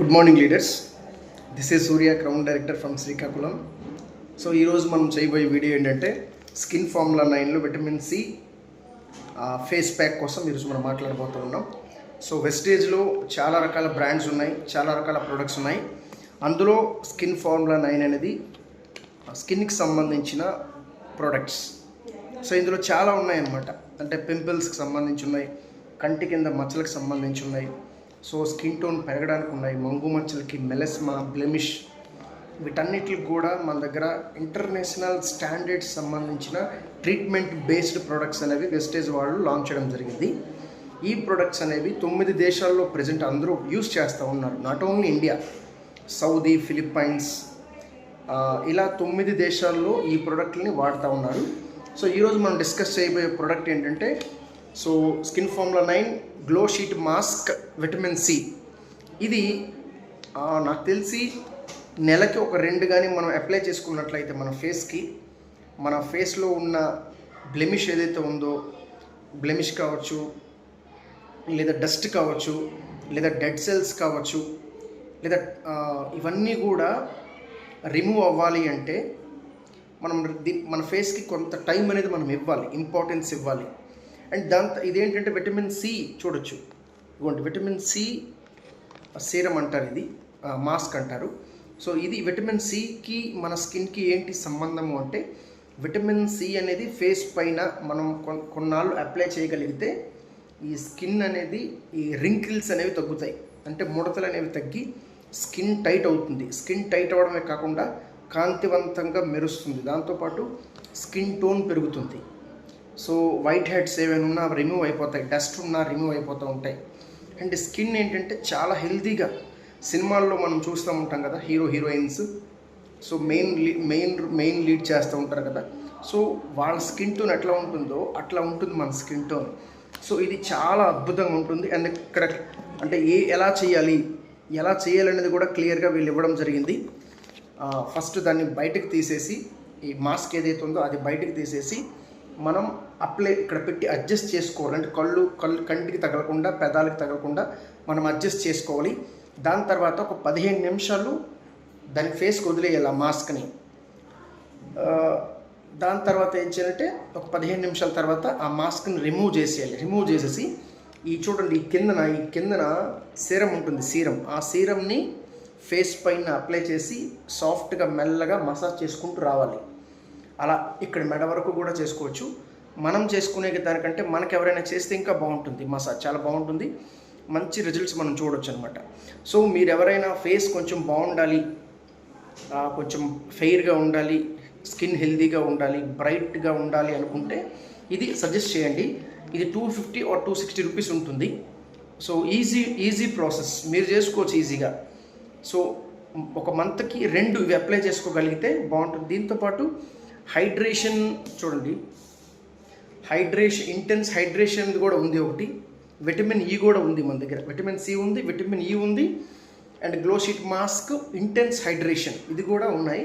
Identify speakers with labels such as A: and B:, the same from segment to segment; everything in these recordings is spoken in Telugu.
A: Good morning leaders this is Surya crown director from Srikakulam so ఈరోజు మనం చేయబోయే వీడియో ఏంటంటే స్కిన్ ఫార్ములా నైన్లో విటమిన్ సి ఫేస్ ప్యాక్ కోసం ఈరోజు మనం మాట్లాడబోతూ ఉన్నాం. సో వెస్టేజ్లో చాలా రకాల బ్రాండ్స్ ఉన్నాయి చాలా రకాల ప్రొడక్ట్స్ ఉన్నాయి. అందులో స్కిన్ ఫార్ములా నైన్ అనేది స్కిన్కి సంబంధించిన ప్రొడక్ట్స్ సో ఇందులో చాలా ఉన్నాయన్నమాట. అంటే పింపుల్స్కి సంబంధించి ఉన్నాయి కంటి కింద మచ్చలకు సంబంధించి ఉన్నాయి. సో స్కిన్ టోన్ పెరగడానికి ఉన్నాయి మంగు మచ్చలకి మెలస్మా బ్లెమిష్ వీటన్నిటికి కూడా మన దగ్గర ఇంటర్నేషనల్ స్టాండర్డ్స్ సంబంధించిన ట్రీట్మెంట్ బేస్డ్ ప్రొడక్ట్స్ అనేవి వెస్టేజ్ వాళ్ళు లాంచ్ చేయడం జరిగింది. ఈ ప్రొడక్ట్స్ అనేవి తొమ్మిది దేశాల్లో ప్రజెంట్ అందరూ యూస్ చేస్తూ ఉన్నారు. Not only India Saudi Philippines ఇలా తొమ్మిది దేశాల్లో ఈ ప్రోడక్ట్ని వాడుతూ ఉన్నారు. సో ఈరోజు మనం డిస్కస్ చేయబోయే ప్రోడక్ట్ ఏంటంటే so skin formula nine glow sheet mask vitamin C ఇది నాకు తెలిసి నెలకి ఒక రెండు కానీ మనం అప్లై చేసుకున్నట్లయితే మన ఫేస్కి మన ఫేస్లో ఉన్న బ్లెమిష్ ఏదైతే ఉందో బ్లెమిష్ కావచ్చు లేదా డస్ట్ కావచ్చు లేదా డెడ్ సెల్స్ కావచ్చు లేదా ఇవన్నీ కూడా రిమూవ్ అవ్వాలి అంటే మనం మన ఫేస్కి కొంత టైం అనేది మనం ఇవ్వాలి ఇంపార్టెన్స్ ఇవ్వాలి. అండ్ దాంతో ఇదేంటంటే విటమిన్ సి చూడొచ్చు. ఇదిగోండి విటమిన్ సి సీరం అంటారు ఇది మాస్క్ అంటారు. సో ఇది విటమిన్ సికి మన స్కిన్కి ఏంటి సంబంధము అంటే విటమిన్ సి అనేది ఫేస్ పైన మనం కొన్నాళ్ళు అప్లై చేయగలిగితే ఈ స్కిన్ అనేది ఈ రింకిల్స్ అనేవి తగ్గుతాయి. అంటే ముడతలు అనేవి తగ్గి స్కిన్ టైట్ అవుతుంది. స్కిన్ టైట్ అవడమే కాకుండా కాంతివంతంగా మెరుస్తుంది. దాంతోపాటు స్కిన్ టోన్ పెరుగుతుంది. సో వైట్ హెడ్స్ ఏమైనా ఉన్నా రిమూవ్ అయిపోతాయి. డస్ట్ ఉన్నా రిమూవ్ అయిపోతూ ఉంటాయి. అండ్ స్కిన్ ఏంటంటే చాలా హెల్తీగా సినిమాల్లో మనం చూస్తూ ఉంటాం కదా hero heroines so main main main lead చేస్తూ ఉంటారు కదా. సో వాళ్ళ స్కిన్ టోన్ ఎట్లా ఉంటుందో అట్లా ఉంటుంది మన స్కిన్ టోన్ సో ఇది చాలా అద్భుతంగా ఉంటుంది. అండ్ ఇక్కడ అంటే ఏ ఎలా చేయాలి ఎలా చేయాలనేది కూడా క్లియర్గా వీళ్ళు ఇవ్వడం జరిగింది. ఫస్ట్ దాన్ని బయటకు తీసేసి ఈ మాస్క్ ఏదైతే ఉందో అది బయటకు తీసేసి మనం అప్లై ఇక్కడ పెట్టి అడ్జస్ట్ చేసుకోవాలి. అంటే కళ్ళు కళ్ళు కంటికి తగలకుండా పెదాలకు తగలకుండా మనం అడ్జస్ట్ చేసుకోవాలి. దాని తర్వాత ఒక పదిహేను నిమిషాలు దాని ఫేస్కి వదిలేయాలి ఆ మాస్క్ని దాని తర్వాత ఏం చేయాలంటే ఒక పదిహేను నిమిషాల తర్వాత ఆ మాస్క్ని రిమూవ్ చేసేయాలి. రిమూవ్ చేసేసి ఈ చూడండి ఈ కిందన ఈ కిందన సీరం ఉంటుంది సీరం ఆ సీరంని ఫేస్ పైన అప్లై చేసి సాఫ్ట్గా మెల్లగా మసాజ్ చేసుకుంటూ రావాలి. అలా ఇక్కడ మెడ వరకు కూడా చేసుకోవచ్చు. మనం చేసుకునే దానికంటే మనకు ఎవరైనా చేస్తే ఇంకా బాగుంటుంది. మసాజ్ చాలా బాగుంటుంది. మంచి రిజల్ట్స్ మనం చూడొచ్చు అనమాట సో మీరు ఎవరైనా ఫేస్ కొంచెం బాగుండాలి. కొంచెం ఫెయిర్గా ఉండాలి. స్కిన్ హెల్దీగా ఉండాలి. బ్రైట్గా ఉండాలి అనుకుంటే ఇది సజెస్ట్ చేయండి. ఇది two fifty or two sixty rupees ఉంటుంది. సో ఈజీ ఈజీ ప్రాసెస్ మీరు చేసుకోవచ్చు ఈజీగా సో ఒక మంత్కి రెండు ఇవి అప్లై చేసుకోగలిగితే బాగుంటుంది. దీంతోపాటు హైడ్రేషన్ చూడండి. హైడ్రేషన్ ఇంటెన్స్ హైడ్రేషన్ కూడా ఉంది ఒకటి. విటమిన్ ఈ కూడా ఉంది మన దగ్గర. విటమిన్ సి ఉంది విటమిన్ ఈ ఉంది and glow sheet mask intense hydration ఇది కూడా ఉన్నాయి.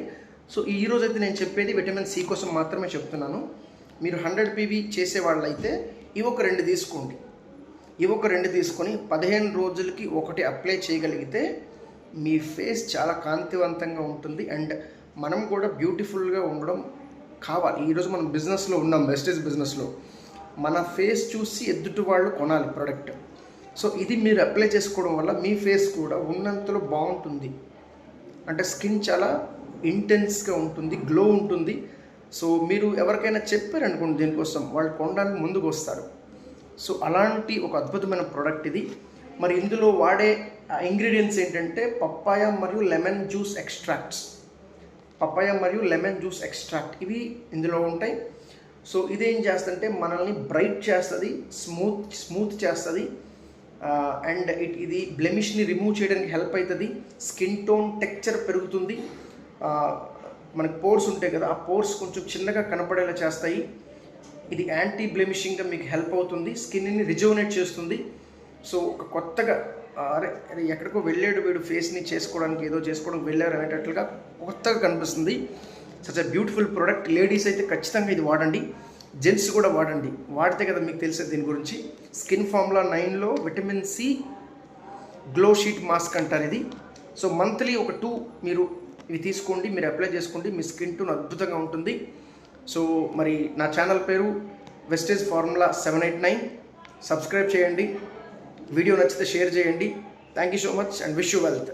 A: సో ఈ రోజు అయితే నేను చెప్పేది విటమిన్ సి కోసం మాత్రమే చెప్తున్నాను. మీరు హండ్రెడ్ పీవీ చేసే వాళ్ళైతే ఇవి ఒక రెండు తీసుకోండి. ఇవి ఒక రెండు తీసుకొని పదిహేను రోజులకి ఒకటి అప్లై చేయగలిగితే మీ ఫేస్ చాలా కాంతివంతంగా ఉంటుంది. అండ్ మనం కూడా బ్యూటిఫుల్గా ఉండడం కావాలి. ఈరోజు మనం బిజినెస్లో ఉన్నాం వెస్టేజ్ బిజినెస్లో మన ఫేస్ చూసి ఎదుటి వాళ్ళు కొనాలి ప్రోడక్ట్ సో ఇది మీరు అప్లై చేసుకోవడం వల్ల మీ ఫేస్ కూడా ఉన్నంతలో బాగుంటుంది. అంటే స్కిన్ చాలా ఇంటెన్స్గా ఉంటుంది గ్లో ఉంటుంది. సో మీరు ఎవరికైనా చెప్పారనుకోండి దీనికోసం వాళ్ళు కొనడానికి ముందుకు వస్తారు. సో అలాంటి ఒక అద్భుతమైన ప్రోడక్ట్ ఇది. మరి ఇందులో వాడే ఇంగ్రీడియంట్స్ ఏంటంటే పప్పాయ మరియు లెమన్ జ్యూస్ ఎక్స్ట్రాక్ట్స్ పప్పాయ మరియు లెమన్ జ్యూస్ ఎక్స్ట్రాక్ట్ ఇవి ఇందులో ఉంటాయి. సో ఇదేం చేస్తుంటే మనల్ని బ్రైట్ చేస్తుంది స్మూత్ స్మూత్ చేస్తుంది. అండ్ ఇట్ ఇది బ్లెమిష్ని రిమూవ్ చేయడానికి హెల్ప్ అవుతుంది స్కిన్ టోన్ టెక్చర్ పెరుగుతుంది. మనకి పోర్స్ ఉంటాయి కదా ఆ పోర్స్ కొంచెం చిన్నగా కనపడేలా చేస్తాయి. ఇది యాంటీ బ్లెమిషింగ్గా మీకు హెల్ప్ అవుతుంది. స్కిన్ని రిజోనేట్ చేస్తుంది. సో ఒక కొత్తగా అరే ఎక్కడికో వెళ్ళాడు వీడు ఫేస్ని చేసుకోవడానికి ఏదో చేసుకోవడానికి వెళ్ళారు అనేటట్లుగా కొత్తగా కనిపిస్తుంది. Such a beautiful product ladies అయితే ఖచ్చితంగా ఇది వాడండి. జెంట్స్ కూడా వాడండి. వాడితే కదా మీకు తెలిసేది దీని గురించి. స్కిన్ ఫార్ములా నైన్లో vitamin C glow sheet mask అంటారు ఇది. సో మంత్లీ ఒక టూ మీరు ఇవి తీసుకోండి మీరు అప్లై చేసుకోండి మీ స్కిన్ టూన్ అద్భుతంగా ఉంటుంది. సో మరి నా ఛానల్ పేరు wastage formula seven eight nine subscribe చేయండి. వీడియో నచ్చితే షేర్ చేయండి. Thank you so much and wish you wealth